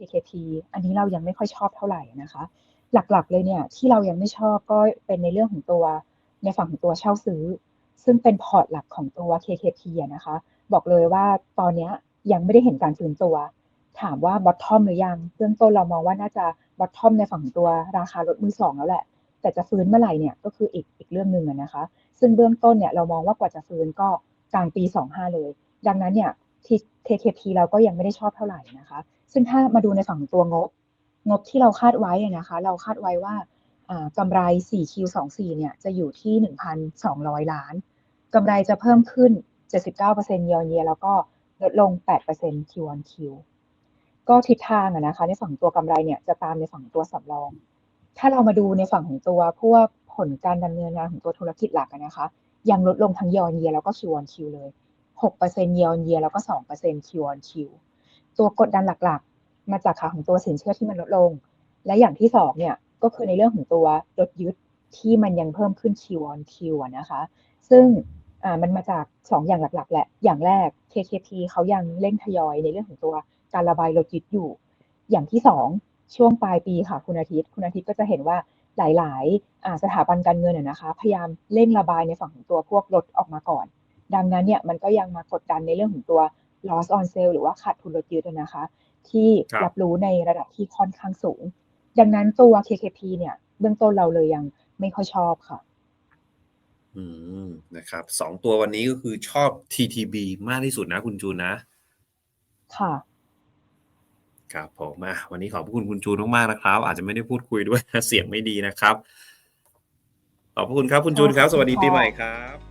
KKP อันนี้เรายังไม่ค่อยชอบเท่าไหร่นะคะ หลักๆเลยเนี่ยที่เรายังไม่ชอบก็เป็นในเรื่องของตัวในฝั่งของตัวเช่าซื้อ ซึ่งเป็นพอร์ตหลักของตัว KKP นะคะ บอกเลยว่าตอนนี้ยังไม่ได้เห็นการฟื้นตัว ถามว่าบอททอมหรือยังเบื้องต้นเรามองว่าน่าจะบอททอมในฝั่งตัวราคารถมือสองแล้วแหละ แต่จะฟื้นเมื่อไหร่เนี่ยก็คืออีกอีกเรื่องหนึ่งนะคะ ซึ่งเบื้องต้นเนี่ยเรามองว่ากว่าจะฟื้นก็กลางปี 25 เลย ดังนั้นเนี่ย ที่ KKP เราก็ยังไม่ได้ชอบเท่าไหร่นะคะ ซึ่งถ้ามาดูในฝั่งตัวงบ งบที่เราคาดไว้นะคะ เราคาดไว้ว่ากำไร 4Q24 เนี่ยจะอยู่ที่ 1,200 ล้านกำไรจะเพิ่มขึ้น 79% year on year แล้วก็ลดลง 8% Q on Q ก็ทิศทางนะคะ ในฝั่งตัวกำไรเนี่ยจะตามในฝั่งตัวสำรอง ถ้าเรามาดูในฝั่งของตัวพวกผลการดำเนินงานของตัวธุรกิจหลักนะคะ ยังลดลงทั้ง year on year แล้วก็ Q on Q เลย 6% year on year แล้วก็2% Q on Q ตัวกดดันหลักๆ มาจากขาของตัวสินเชื่อที่มันลดลง และอย่างที่สองเนี่ยก็คือในเรื่องของตัวรถยึดที่มันยังเพิ่มขึ้น Q on Q อะนะคะ ซึ่งมันมาจาก 2 อย่างหลักๆแหละ อย่างแรก KKP เขายังเร่งทยอยในเรื่องของตัวการระบายรถยึดอยู่ อย่างที่ 2 ช่วงปลายปีค่ะคุณอาทิตย์ คุณอาทิตย์ก็จะเห็นว่าหลาย ๆ สถาบันการเงินอะนะคะ พยายามเร่งระบายในฝั่งของตัวพวกรถออกมาก่อน ดังนั้นเนี่ยมันก็ยังมากดดันในเรื่องของตัว loss on sale หรือว่าขาดทุนรถยึดอะนะคะ ที่ครับรับรู้ในระดับที่ค่อนข้างสูง ดังนั้นตัว KKP เนี่ยเบื้องต้นเราเลยยังไม่ค่อยชอบค่ะ อืมนะครับสองตัววันนี้ก็คือชอบ TTB มากที่สุดนะคุณจูนนะ ค่ะครับผมอะวันนี้ขอบพระคุณคุณจูนมากๆนะครับ อาจจะไม่ได้พูดคุยด้วยเสียงไม่ดีนะครับ ขอบพระคุณครับคุณจูนครับ สวัสดีปีใหม่ครับ